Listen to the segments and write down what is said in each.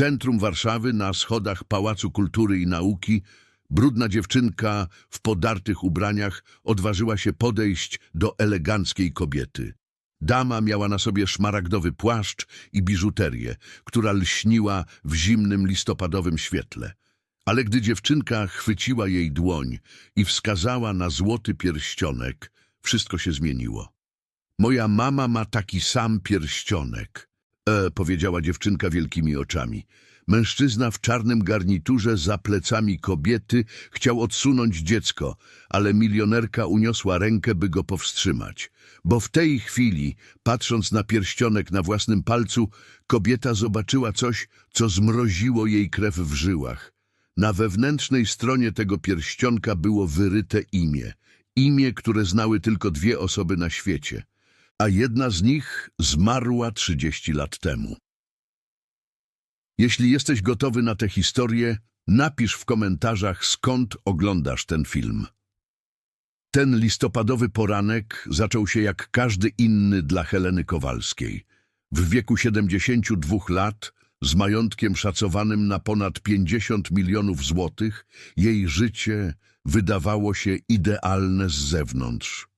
centrum Warszawy, na schodach Pałacu Kultury i Nauki, brudna dziewczynka w podartych ubraniach odważyła się podejść do eleganckiej kobiety. Dama miała na sobie szmaragdowy płaszcz i biżuterię, która lśniła w zimnym listopadowym świetle. Ale gdy dziewczynka chwyciła jej dłoń i wskazała na złoty pierścionek, wszystko się zmieniło. Moja mama ma taki sam pierścionek, e, powiedziała dziewczynka wielkimi oczami. Mężczyzna w czarnym garniturze za plecami kobiety chciał odsunąć dziecko, ale milionerka uniosła rękę, by go powstrzymać. Bo w tej chwili, patrząc na pierścionek na własnym palcu, kobieta zobaczyła coś, co zmroziło jej krew w żyłach. Na wewnętrznej stronie tego pierścionka było wyryte imię. Imię, które znały tylko dwie osoby na świecie. A jedna z nich zmarła 30 lat temu. Jeśli jesteś gotowy na tę historię, napisz w komentarzach skąd oglądasz ten film. Ten listopadowy poranek zaczął się jak każdy inny dla Heleny Kowalskiej. W wieku 72 lat, z majątkiem szacowanym na ponad 50 milionów złotych, jej życie wydawało się idealne z zewnątrz.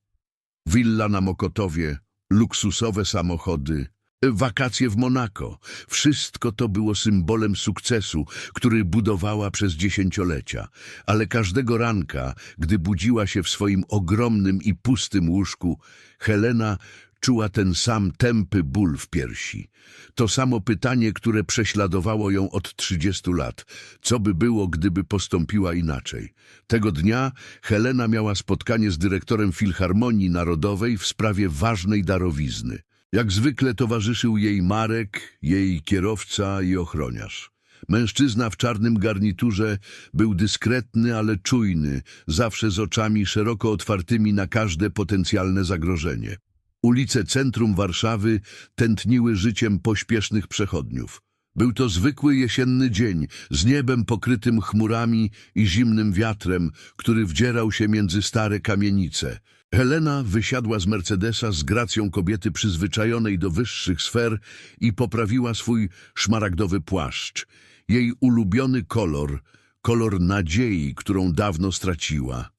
Willa na Mokotowie, luksusowe samochody, wakacje w Monako. Wszystko to było symbolem sukcesu, który budowała przez dziesięciolecia. Ale każdego ranka, gdy budziła się w swoim ogromnym i pustym łóżku, Helena czuła ten sam tępy ból w piersi. To samo pytanie, które prześladowało ją od 30 lat. Co by było, gdyby postąpiła inaczej? Tego dnia Helena miała spotkanie z dyrektorem Filharmonii Narodowej w sprawie ważnej darowizny. Jak zwykle towarzyszył jej Marek, jej kierowca i ochroniarz. Mężczyzna w czarnym garniturze był dyskretny, ale czujny, zawsze z oczami szeroko otwartymi na każde potencjalne zagrożenie. Ulice centrum Warszawy tętniły życiem pośpiesznych przechodniów. Był to zwykły jesienny dzień, z niebem pokrytym chmurami i zimnym wiatrem, który wdzierał się między stare kamienice. Helena wysiadła z Mercedesa z gracją kobiety przyzwyczajonej do wyższych sfer i poprawiła swój szmaragdowy płaszcz. Jej ulubiony kolor, kolor nadziei, którą dawno straciła.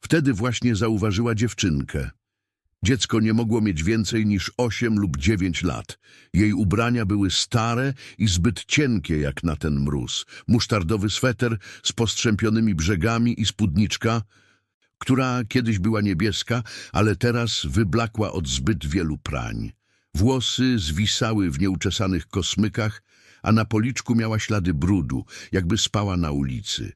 Wtedy właśnie zauważyła dziewczynkę. Dziecko nie mogło mieć więcej niż osiem lub dziewięć lat. Jej ubrania były stare i zbyt cienkie jak na ten mróz. Musztardowy sweter z postrzępionymi brzegami i spódniczka, która kiedyś była niebieska, ale teraz wyblakła od zbyt wielu prań. Włosy zwisały w nieuczesanych kosmykach, a na policzku miała ślady brudu, jakby spała na ulicy.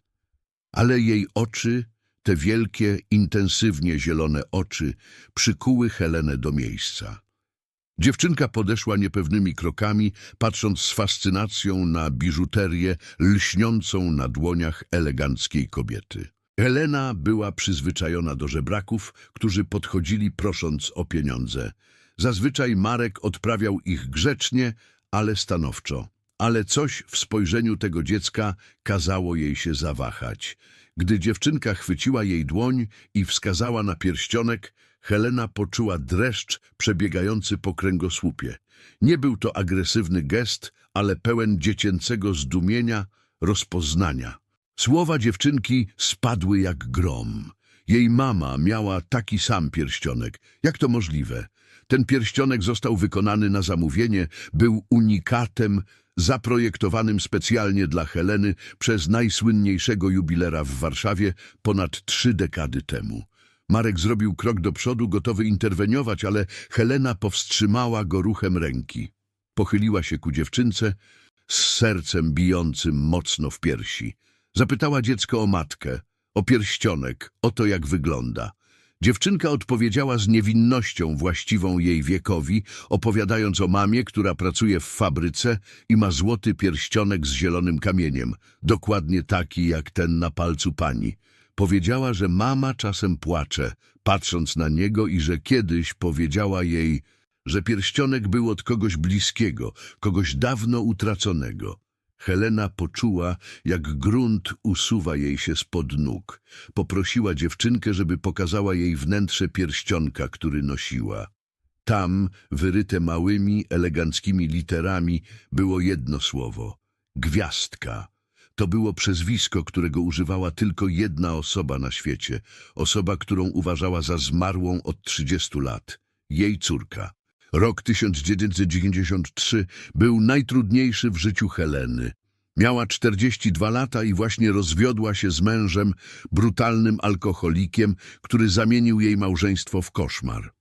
Ale jej oczy, te wielkie, intensywnie zielone oczy, przykuły Helenę do miejsca. Dziewczynka podeszła niepewnymi krokami, patrząc z fascynacją na biżuterię lśniącą na dłoniach eleganckiej kobiety. Helena była przyzwyczajona do żebraków, którzy podchodzili prosząc o pieniądze. Zazwyczaj Marek odprawiał ich grzecznie, ale stanowczo. Ale coś w spojrzeniu tego dziecka kazało jej się zawahać. Gdy dziewczynka chwyciła jej dłoń i wskazała na pierścionek, Helena poczuła dreszcz przebiegający po kręgosłupie. Nie był to agresywny gest, ale pełen dziecięcego zdumienia, rozpoznania. Słowa dziewczynki spadły jak grom. Jej mama miała taki sam pierścionek. Jak to możliwe? Ten pierścionek został wykonany na zamówienie, był unikatem zaprojektowanym specjalnie dla Heleny przez najsłynniejszego jubilera w Warszawie ponad trzy dekady temu. Marek zrobił krok do przodu, gotowy interweniować, ale Helena powstrzymała go ruchem ręki. Pochyliła się ku dziewczynce z sercem bijącym mocno w piersi. Zapytała dziecko o matkę, o pierścionek, o to jak wygląda. Dziewczynka odpowiedziała z niewinnością właściwą jej wiekowi, opowiadając o mamie, która pracuje w fabryce i ma złoty pierścionek z zielonym kamieniem, dokładnie taki jak ten na palcu pani. Powiedziała, że mama czasem płacze, patrząc na niego i że kiedyś powiedziała jej, że pierścionek był od kogoś bliskiego, kogoś dawno utraconego. Helena poczuła, jak grunt usuwa jej się spod nóg. Poprosiła dziewczynkę, żeby pokazała jej wnętrze pierścionka, który nosiła. Tam, wyryte małymi, eleganckimi literami, było jedno słowo – Gwiazdka. To było przezwisko, którego używała tylko jedna osoba na świecie. Osoba, którą uważała za zmarłą od 30 lat. Jej córka. Rok 1993 był najtrudniejszy w życiu Heleny. Miała 42 lata i właśnie rozwiodła się z mężem, brutalnym alkoholikiem, który zamienił jej małżeństwo w koszmar.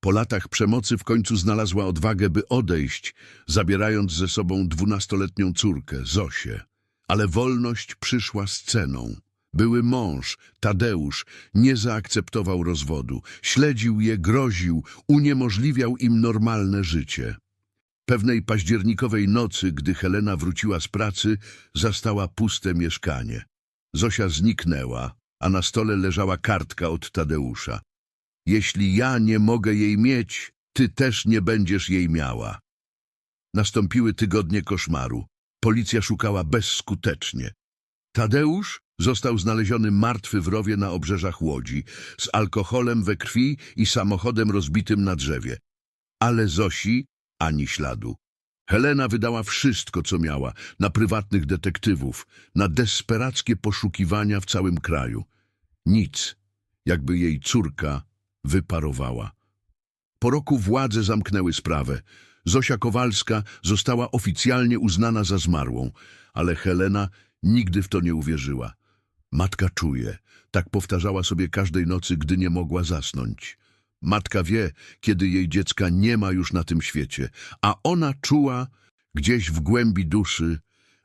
Po latach przemocy w końcu znalazła odwagę, by odejść, zabierając ze sobą dwunastoletnią córkę, Zosię. Ale wolność przyszła z ceną. Były mąż, Tadeusz, nie zaakceptował rozwodu. Śledził je, groził, uniemożliwiał im normalne życie. Pewnej październikowej nocy, gdy Helena wróciła z pracy, zastała puste mieszkanie. Zosia zniknęła, a na stole leżała kartka od Tadeusza. Jeśli ja nie mogę jej mieć, ty też nie będziesz jej miała. Nastąpiły tygodnie koszmaru. Policja szukała bezskutecznie. Tadeusz został znaleziony martwy w rowie na obrzeżach Łodzi, z alkoholem we krwi i samochodem rozbitym na drzewie. Ale Zosi ani śladu. Helena wydała wszystko, co miała, na prywatnych detektywów, na desperackie poszukiwania w całym kraju. Nic, jakby jej córka wyparowała. Po roku władze zamknęły sprawę. Zosia Kowalska została oficjalnie uznana za zmarłą, ale Helena nigdy w to nie uwierzyła. Matka czuje, tak powtarzała sobie każdej nocy, gdy nie mogła zasnąć. Matka wie, kiedy jej dziecka nie ma już na tym świecie, a ona czuła gdzieś w głębi duszy,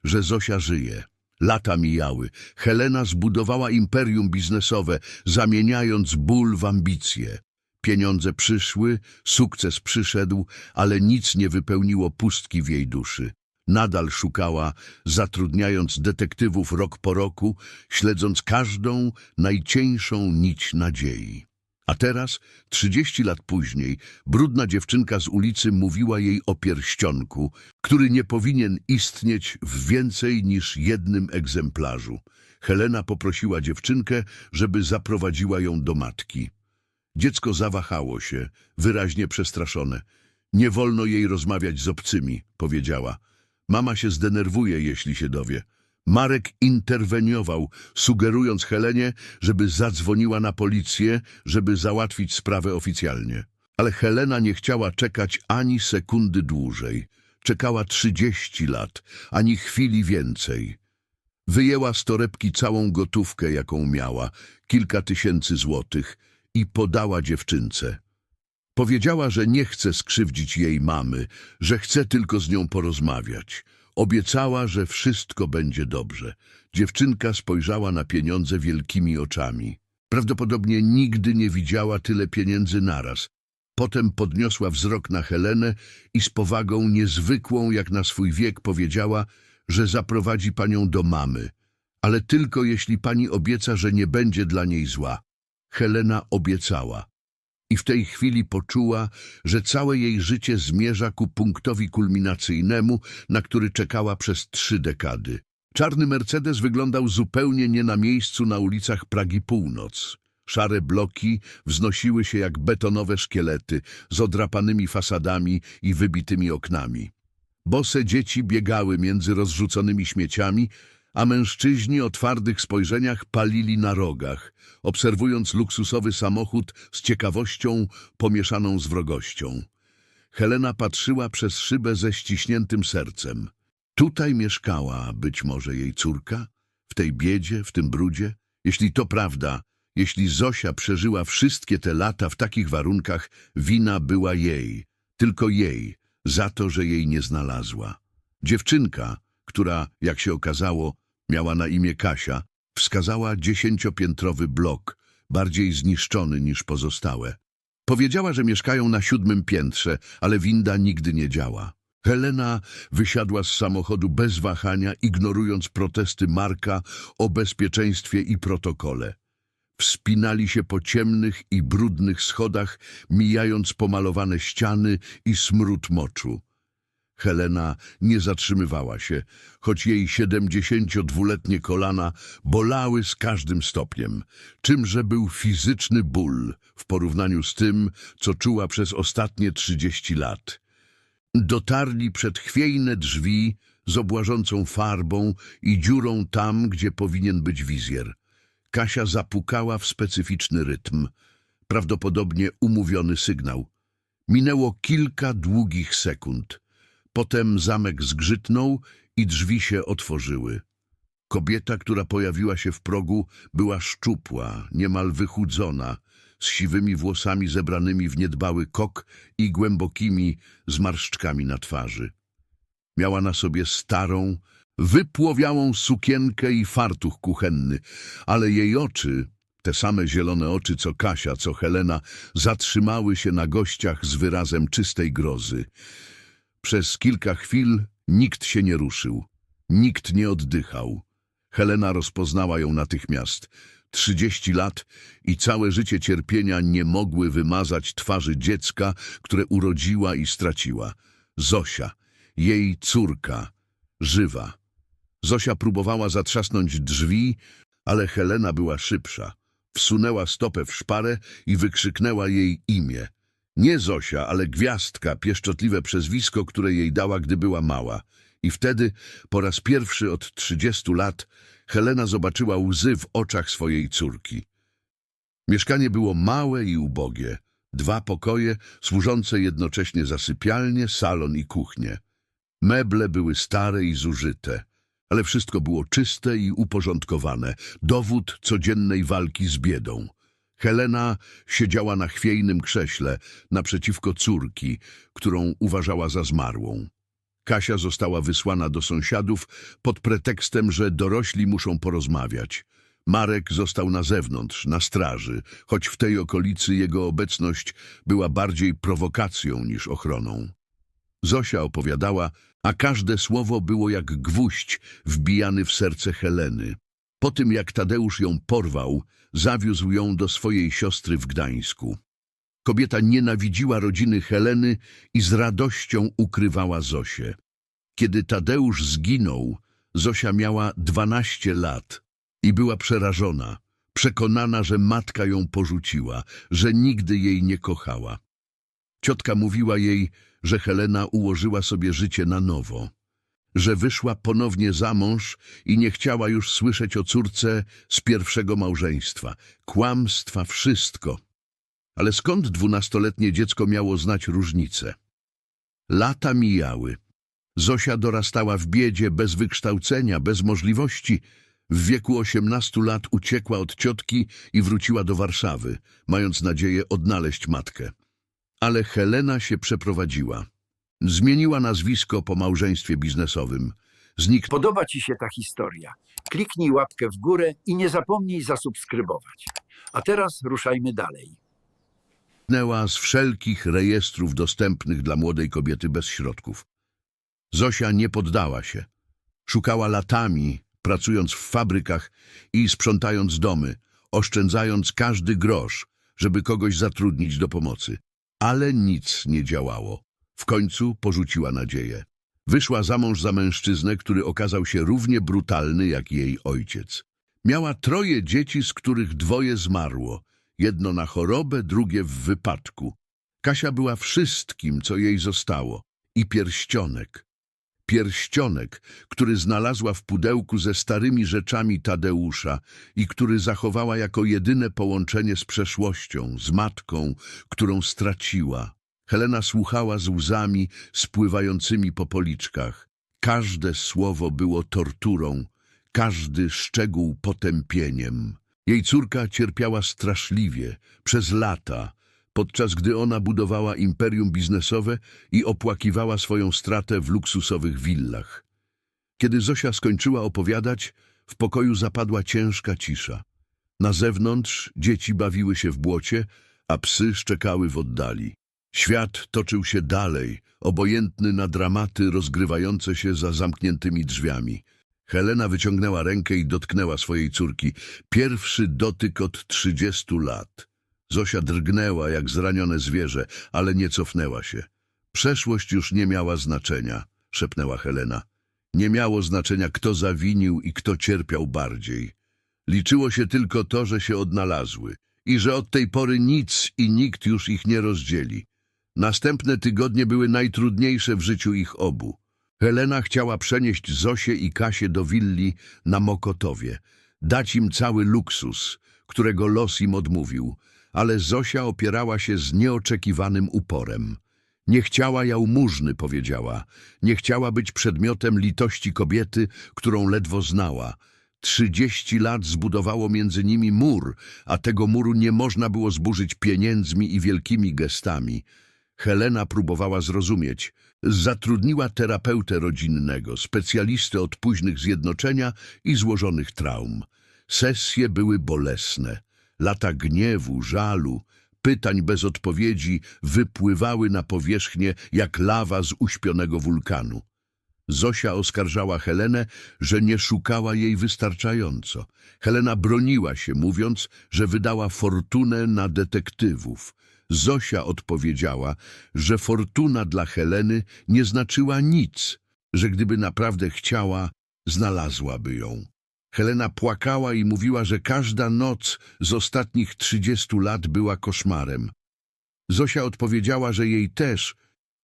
że Zosia żyje. Lata mijały. Helena zbudowała imperium biznesowe, zamieniając ból w ambicje. Pieniądze przyszły, sukces przyszedł, ale nic nie wypełniło pustki w jej duszy. Nadal szukała, zatrudniając detektywów rok po roku, śledząc każdą najcieńszą nić nadziei. A teraz, trzydzieści lat później, brudna dziewczynka z ulicy mówiła jej o pierścionku, który nie powinien istnieć w więcej niż jednym egzemplarzu. Helena poprosiła dziewczynkę, żeby zaprowadziła ją do matki. Dziecko zawahało się, wyraźnie przestraszone. Nie wolno jej rozmawiać z obcymi, powiedziała. Mama się zdenerwuje, jeśli się dowie. Marek interweniował, sugerując Helenie, żeby zadzwoniła na policję, żeby załatwić sprawę oficjalnie. Ale Helena nie chciała czekać ani sekundy dłużej. Czekała trzydzieści lat, ani chwili więcej. Wyjęła z torebki całą gotówkę, jaką miała, kilka tysięcy złotych, i podała dziewczynce. Powiedziała, że nie chce skrzywdzić jej mamy, że chce tylko z nią porozmawiać. Obiecała, że wszystko będzie dobrze. Dziewczynka spojrzała na pieniądze wielkimi oczami. Prawdopodobnie nigdy nie widziała tyle pieniędzy naraz. Potem podniosła wzrok na Helenę i z powagą niezwykłą jak na swój wiek powiedziała, że zaprowadzi panią do mamy, ale tylko jeśli pani obieca, że nie będzie dla niej zła. Helena obiecała. I w tej chwili poczuła, że całe jej życie zmierza ku punktowi kulminacyjnemu, na który czekała przez trzy dekady. Czarny Mercedes wyglądał zupełnie nie na miejscu na ulicach Pragi Północ. Szare bloki wznosiły się jak betonowe szkielety z odrapanymi fasadami i wybitymi oknami. Bose dzieci biegały między rozrzuconymi śmieciami, a mężczyźni o twardych spojrzeniach palili na rogach, obserwując luksusowy samochód z ciekawością pomieszaną z wrogością. Helena patrzyła przez szybę ze ściśniętym sercem. Tutaj mieszkała być może jej córka? W tej biedzie, w tym brudzie? Jeśli to prawda, jeśli Zosia przeżyła wszystkie te lata w takich warunkach, wina była jej, tylko jej, za to, że jej nie znalazła. Dziewczynka, która, jak się okazało, miała na imię Kasia, wskazała dziesięciopiętrowy blok, bardziej zniszczony niż pozostałe. Powiedziała, że mieszkają na siódmym piętrze, ale winda nigdy nie działa. Helena wysiadła z samochodu bez wahania, ignorując protesty Marka o bezpieczeństwie i protokole. Wspinali się po ciemnych i brudnych schodach, mijając pomalowane ściany i smród moczu. Helena nie zatrzymywała się, choć jej siedemdziesięciodwuletnie kolana bolały z każdym stopniem. Czymże był fizyczny ból w porównaniu z tym, co czuła przez ostatnie trzydzieści lat. Dotarli przed chwiejne drzwi z obłażącą farbą i dziurą tam, gdzie powinien być wizjer. Kasia zapukała w specyficzny rytm, prawdopodobnie umówiony sygnał. Minęło kilka długich sekund. Potem zamek zgrzytnął i drzwi się otworzyły. Kobieta, która pojawiła się w progu, była szczupła, niemal wychudzona, z siwymi włosami zebranymi w niedbały kok i głębokimi zmarszczkami na twarzy. Miała na sobie starą, wypłowiałą sukienkę i fartuch kuchenny, ale jej oczy, te same zielone oczy co Kasia, co Helena, zatrzymały się na gościach z wyrazem czystej grozy. Przez kilka chwil nikt się nie ruszył, nikt nie oddychał. Helena rozpoznała ją natychmiast. Trzydzieści lat i całe życie cierpienia nie mogły wymazać twarzy dziecka, które urodziła i straciła. Zosia, jej córka, żywa. Zosia próbowała zatrzasnąć drzwi, ale Helena była szybsza. Wsunęła stopę w szparę i wykrzyknęła jej imię. Nie Zosia, ale Gwiazdka, pieszczotliwe przezwisko, które jej dała, gdy była mała. I wtedy, po raz pierwszy od trzydziestu lat, Helena zobaczyła łzy w oczach swojej córki. Mieszkanie było małe i ubogie. Dwa pokoje, służące jednocześnie za sypialnię, salon i kuchnię. Meble były stare i zużyte, ale wszystko było czyste i uporządkowane, dowód codziennej walki z biedą. Helena siedziała na chwiejnym krześle naprzeciwko córki, którą uważała za zmarłą. Kasia została wysłana do sąsiadów pod pretekstem, że dorośli muszą porozmawiać. Marek został na zewnątrz, na straży, choć w tej okolicy jego obecność była bardziej prowokacją niż ochroną. Zosia opowiadała, a każde słowo było jak gwóźdź wbijany w serce Heleny. Po tym, jak Tadeusz ją porwał, zawiózł ją do swojej siostry w Gdańsku. Kobieta nienawidziła rodziny Heleny i z radością ukrywała Zosię. Kiedy Tadeusz zginął, Zosia miała dwanaście lat i była przerażona, przekonana, że matka ją porzuciła, że nigdy jej nie kochała. Ciotka mówiła jej, że Helena ułożyła sobie życie na nowo, że wyszła ponownie za mąż i nie chciała już słyszeć o córce z pierwszego małżeństwa. Kłamstwa wszystko. Ale skąd dwunastoletnie dziecko miało znać różnicę? Lata mijały. Zosia dorastała w biedzie, bez wykształcenia, bez możliwości. W wieku osiemnastu lat uciekła od ciotki i wróciła do Warszawy, mając nadzieję odnaleźć matkę. Ale Helena się przeprowadziła. Zmieniła nazwisko po małżeństwie biznesowym. Zniknęła Podoba Ci się ta historia? Kliknij łapkę w górę i nie zapomnij zasubskrybować. A teraz ruszajmy dalej. z wszelkich rejestrów dostępnych dla młodej kobiety bez środków. Zosia nie poddała się. Szukała latami, pracując w fabrykach i sprzątając domy, oszczędzając każdy grosz, żeby kogoś zatrudnić do pomocy. Ale nic nie działało. W końcu porzuciła nadzieję. Wyszła za mąż za mężczyznę, który okazał się równie brutalny jak jej ojciec. Miała troje dzieci, z których dwoje zmarło. Jedno na chorobę, drugie w wypadku. Kasia była wszystkim, co jej zostało. I pierścionek. Pierścionek, który znalazła w pudełku ze starymi rzeczami Tadeusza i który zachowała jako jedyne połączenie z przeszłością, z matką, którą straciła. Helena słuchała z łzami spływającymi po policzkach. Każde słowo było torturą, każdy szczegół potępieniem. Jej córka cierpiała straszliwie, przez lata, podczas gdy ona budowała imperium biznesowe i opłakiwała swoją stratę w luksusowych willach. Kiedy Zosia skończyła opowiadać, w pokoju zapadła ciężka cisza. Na zewnątrz dzieci bawiły się w błocie, a psy szczekały w oddali. Świat toczył się dalej, obojętny na dramaty rozgrywające się za zamkniętymi drzwiami. Helena wyciągnęła rękę i dotknęła swojej córki. Pierwszy dotyk od trzydziestu lat. Zosia drgnęła jak zranione zwierzę, ale nie cofnęła się. Przeszłość już nie miała znaczenia, szepnęła Helena. Nie miało znaczenia, kto zawinił i kto cierpiał bardziej. Liczyło się tylko to, że się odnalazły i że od tej pory nic i nikt już ich nie rozdzieli. Następne tygodnie były najtrudniejsze w życiu ich obu. Helena chciała przenieść Zosię i Kasię do willi na Mokotowie, dać im cały luksus, którego los im odmówił, ale Zosia opierała się z nieoczekiwanym uporem. Nie chciała jałmużny, powiedziała. Nie chciała być przedmiotem litości kobiety, którą ledwo znała. Trzydzieści lat zbudowało między nimi mur, a tego muru nie można było zburzyć pieniędzmi i wielkimi gestami. Helena próbowała zrozumieć. Zatrudniła terapeutę rodzinnego, specjalistę od późnych zjednoczenia i złożonych traum. Sesje były bolesne. Lata gniewu, żalu, pytań bez odpowiedzi wypływały na powierzchnię jak lawa z uśpionego wulkanu. Zosia oskarżała Helenę, że nie szukała jej wystarczająco. Helena broniła się, mówiąc, że wydała fortunę na detektywów. Zosia odpowiedziała, że fortuna dla Heleny nie znaczyła nic, że gdyby naprawdę chciała, znalazłaby ją. Helena płakała i mówiła, że każda noc z ostatnich trzydziestu lat była koszmarem. Zosia odpowiedziała, że jej też,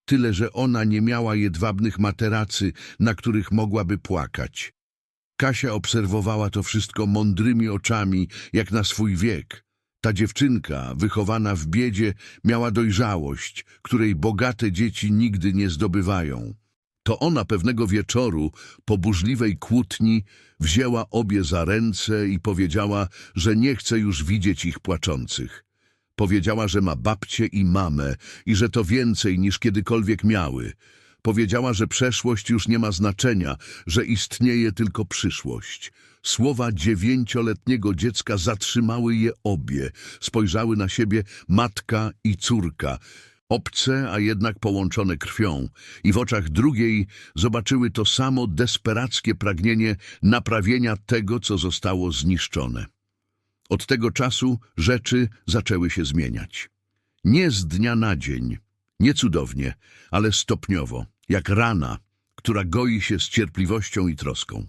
tyle że ona nie miała jedwabnych materacy, na których mogłaby płakać. Kasia obserwowała to wszystko mądrymi oczami, jak na swój wiek. Ta dziewczynka, wychowana w biedzie, miała dojrzałość, której bogate dzieci nigdy nie zdobywają. To ona pewnego wieczoru, po burzliwej kłótni, wzięła obie za ręce i powiedziała, że nie chce już widzieć ich płaczących. Powiedziała, że ma babcię i mamę i że to więcej niż kiedykolwiek miały. Powiedziała, że przeszłość już nie ma znaczenia, że istnieje tylko przyszłość. Słowa dziewięcioletniego dziecka zatrzymały je obie. Spojrzały na siebie matka i córka. Obce, a jednak połączone krwią. I w oczach drugiej zobaczyły to samo desperackie pragnienie naprawienia tego, co zostało zniszczone. Od tego czasu rzeczy zaczęły się zmieniać. Nie z dnia na dzień, nie cudownie, ale stopniowo, jak rana, która goi się z cierpliwością i troską.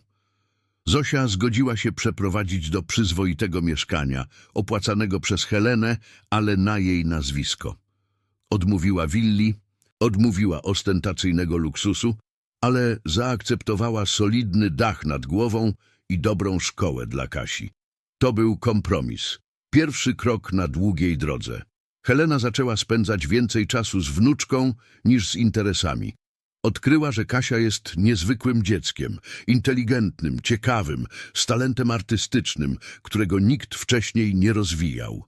Zosia zgodziła się przeprowadzić do przyzwoitego mieszkania, opłacanego przez Helenę, ale na jej nazwisko. Odmówiła willi, odmówiła ostentacyjnego luksusu, ale zaakceptowała solidny dach nad głową i dobrą szkołę dla Kasi. To był kompromis. Pierwszy krok na długiej drodze. Helena zaczęła spędzać więcej czasu z wnuczką niż z interesami. Odkryła, że Kasia jest niezwykłym dzieckiem, inteligentnym, ciekawym, z talentem artystycznym, którego nikt wcześniej nie rozwijał.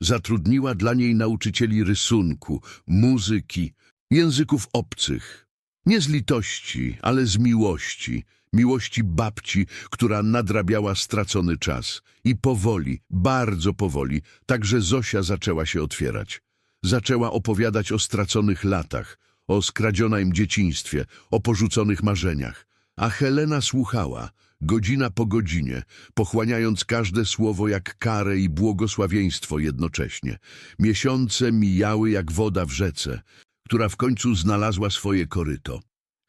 Zatrudniła dla niej nauczycieli rysunku, muzyki, języków obcych. Nie z litości, ale z miłości. Miłości babci, która nadrabiała stracony czas. I powoli, bardzo powoli, także Zosia zaczęła się otwierać. Zaczęła opowiadać o straconych latach, o skradzionym dzieciństwie, o porzuconych marzeniach. A Helena słuchała, godzina po godzinie, pochłaniając każde słowo jak karę i błogosławieństwo jednocześnie. Miesiące mijały jak woda w rzece, która w końcu znalazła swoje koryto.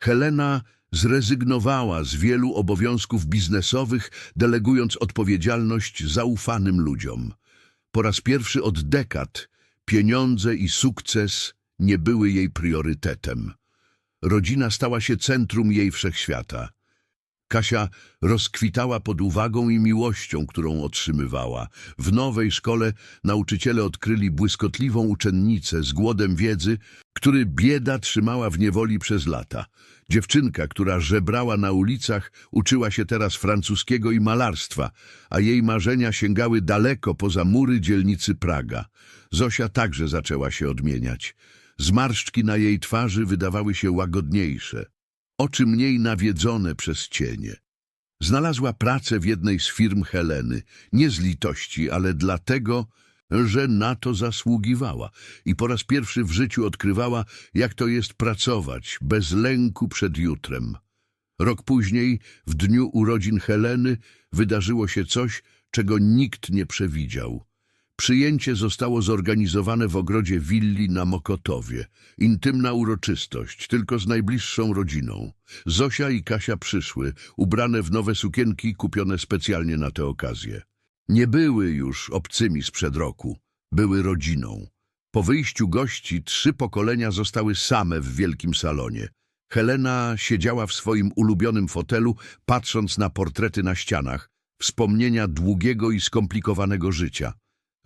Helena zrezygnowała z wielu obowiązków biznesowych, delegując odpowiedzialność zaufanym ludziom. Po raz pierwszy od dekad pieniądze i sukces nie były jej priorytetem. Rodzina stała się centrum jej wszechświata. Kasia rozkwitała pod uwagą i miłością, którą otrzymywała. W nowej szkole nauczyciele odkryli błyskotliwą uczennicę z głodem wiedzy, który bieda trzymała w niewoli przez lata. Dziewczynka, która żebrała na ulicach, uczyła się teraz francuskiego i malarstwa, a jej marzenia sięgały daleko poza mury dzielnicy Praga. Zosia także zaczęła się odmieniać. Zmarszczki na jej twarzy wydawały się łagodniejsze, oczy mniej nawiedzone przez cienie. Znalazła pracę w jednej z firm Heleny, nie z litości, ale dlatego, że na to zasługiwała i po raz pierwszy w życiu odkrywała, jak to jest pracować bez lęku przed jutrem. Rok później, w dniu urodzin Heleny, wydarzyło się coś, czego nikt nie przewidział. Przyjęcie zostało zorganizowane w ogrodzie willi na Mokotowie. Intymna uroczystość, tylko z najbliższą rodziną. Zosia i Kasia przyszły, ubrane w nowe sukienki kupione specjalnie na tę okazję. Nie były już obcymi sprzed roku, były rodziną. Po wyjściu gości trzy pokolenia zostały same w wielkim salonie. Helena siedziała w swoim ulubionym fotelu, patrząc na portrety na ścianach, wspomnienia długiego i skomplikowanego życia.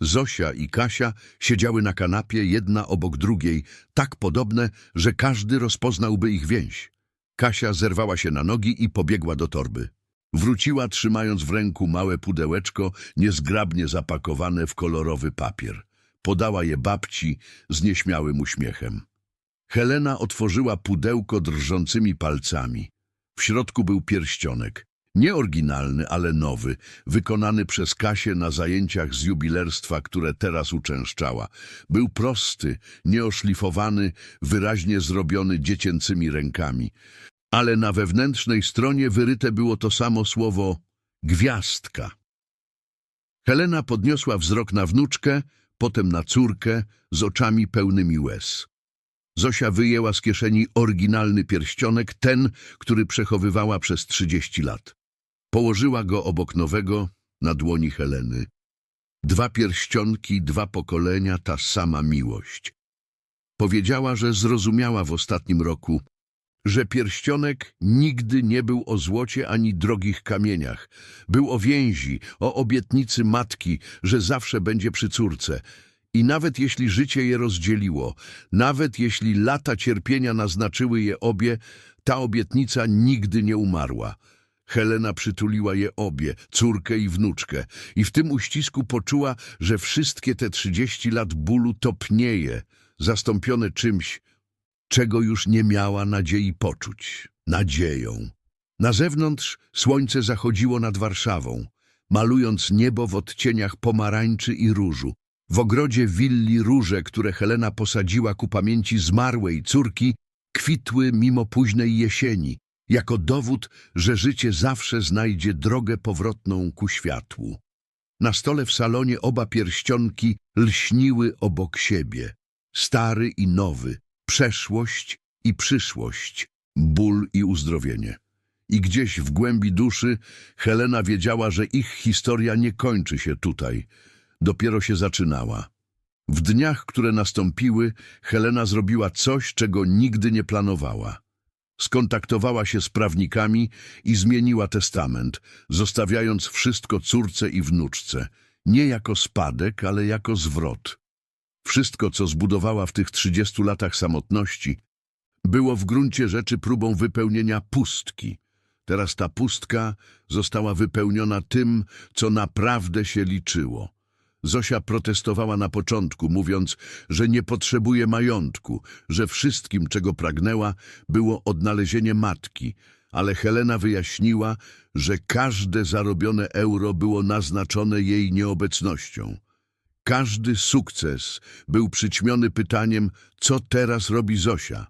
Zosia i Kasia siedziały na kanapie jedna obok drugiej, tak podobne, że każdy rozpoznałby ich więź. Kasia zerwała się na nogi i pobiegła do torby. Wróciła trzymając w ręku małe pudełeczko, niezgrabnie zapakowane w kolorowy papier. Podała je babci z nieśmiałym uśmiechem. Helena otworzyła pudełko drżącymi palcami. W środku był pierścionek. Nie oryginalny, ale nowy, wykonany przez Kasię na zajęciach z jubilerstwa, które teraz uczęszczała. Był prosty, nieoszlifowany, wyraźnie zrobiony dziecięcymi rękami. Ale na wewnętrznej stronie wyryte było to samo słowo gwiazdka. Helena podniosła wzrok na wnuczkę, potem na córkę z oczami pełnymi łez. Zosia wyjęła z kieszeni oryginalny pierścionek, ten, który przechowywała przez trzydzieści lat. Położyła go obok nowego na dłoni Heleny. Dwa pierścionki, dwa pokolenia, ta sama miłość. Powiedziała, że zrozumiała w ostatnim roku, że pierścionek nigdy nie był o złocie ani drogich kamieniach. Był o więzi, o obietnicy matki, że zawsze będzie przy córce. I nawet jeśli życie je rozdzieliło, nawet jeśli lata cierpienia naznaczyły je obie, ta obietnica nigdy nie umarła. Helena przytuliła je obie, córkę i wnuczkę, i w tym uścisku poczuła, że wszystkie te trzydzieści lat bólu topnieje, zastąpione czymś, czego już nie miała nadziei poczuć. Nadzieją. Na zewnątrz słońce zachodziło nad Warszawą, malując niebo w odcieniach pomarańczy i różu. W ogrodzie willi róże, które Helena posadziła ku pamięci zmarłej córki, kwitły mimo późnej jesieni, jako dowód, że życie zawsze znajdzie drogę powrotną ku światłu. Na stole w salonie oba pierścionki lśniły obok siebie, stary i nowy, przeszłość i przyszłość, ból i uzdrowienie. I gdzieś w głębi duszy Helena wiedziała, że ich historia nie kończy się tutaj, dopiero się zaczynała. W dniach, które nastąpiły, Helena zrobiła coś, czego nigdy nie planowała. Skontaktowała się z prawnikami i zmieniła testament, zostawiając wszystko córce i wnuczce, nie jako spadek, ale jako zwrot. Wszystko, co zbudowała w tych trzydziestu latach samotności, było w gruncie rzeczy próbą wypełnienia pustki. Teraz ta pustka została wypełniona tym, co naprawdę się liczyło. Zosia protestowała na początku, mówiąc, że nie potrzebuje majątku, że wszystkim, czego pragnęła, było odnalezienie matki, ale Helena wyjaśniła, że każde zarobione euro było naznaczone jej nieobecnością. Każdy sukces był przyćmiony pytaniem, co teraz robi Zosia.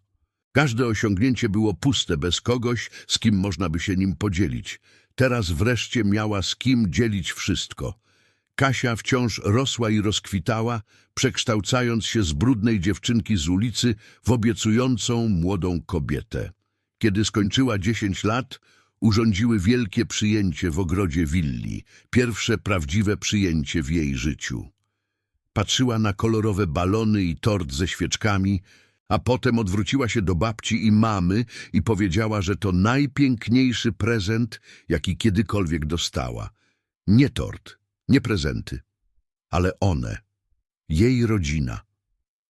Każde osiągnięcie było puste, bez kogoś, z kim można by się nim podzielić. Teraz wreszcie miała z kim dzielić wszystko. Kasia wciąż rosła i rozkwitała, przekształcając się z brudnej dziewczynki z ulicy w obiecującą młodą kobietę. Kiedy skończyła dziesięć lat, urządziły wielkie przyjęcie w ogrodzie willi, pierwsze prawdziwe przyjęcie w jej życiu. Patrzyła na kolorowe balony i tort ze świeczkami, a potem odwróciła się do babci i mamy i powiedziała, że to najpiękniejszy prezent, jaki kiedykolwiek dostała. Nie tort, nie prezenty, ale one, jej rodzina.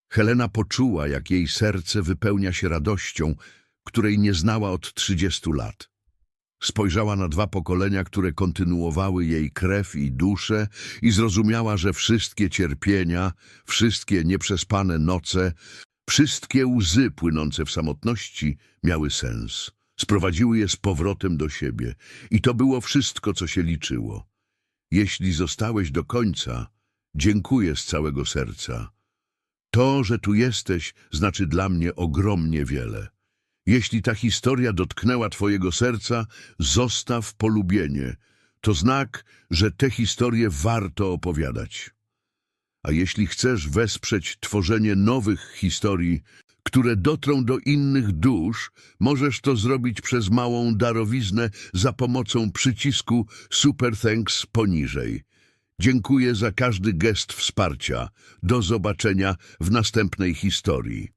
Helena poczuła, jak jej serce wypełnia się radością, której nie znała od trzydziestu lat. Spojrzała na dwa pokolenia, które kontynuowały jej krew i duszę i zrozumiała, że wszystkie cierpienia, wszystkie nieprzespane noce, wszystkie łzy płynące w samotności miały sens. Sprowadziły je z powrotem do siebie i to było wszystko, co się liczyło. Jeśli zostałeś do końca, dziękuję z całego serca. To, że tu jesteś, znaczy dla mnie ogromnie wiele. Jeśli ta historia dotknęła twojego serca, zostaw polubienie. To znak, że te historie warto opowiadać. A jeśli chcesz wesprzeć tworzenie nowych historii, które dotrą do innych dusz, możesz to zrobić przez małą darowiznę za pomocą przycisku Super Thanks poniżej. Dziękuję za każdy gest wsparcia. Do zobaczenia w następnej historii.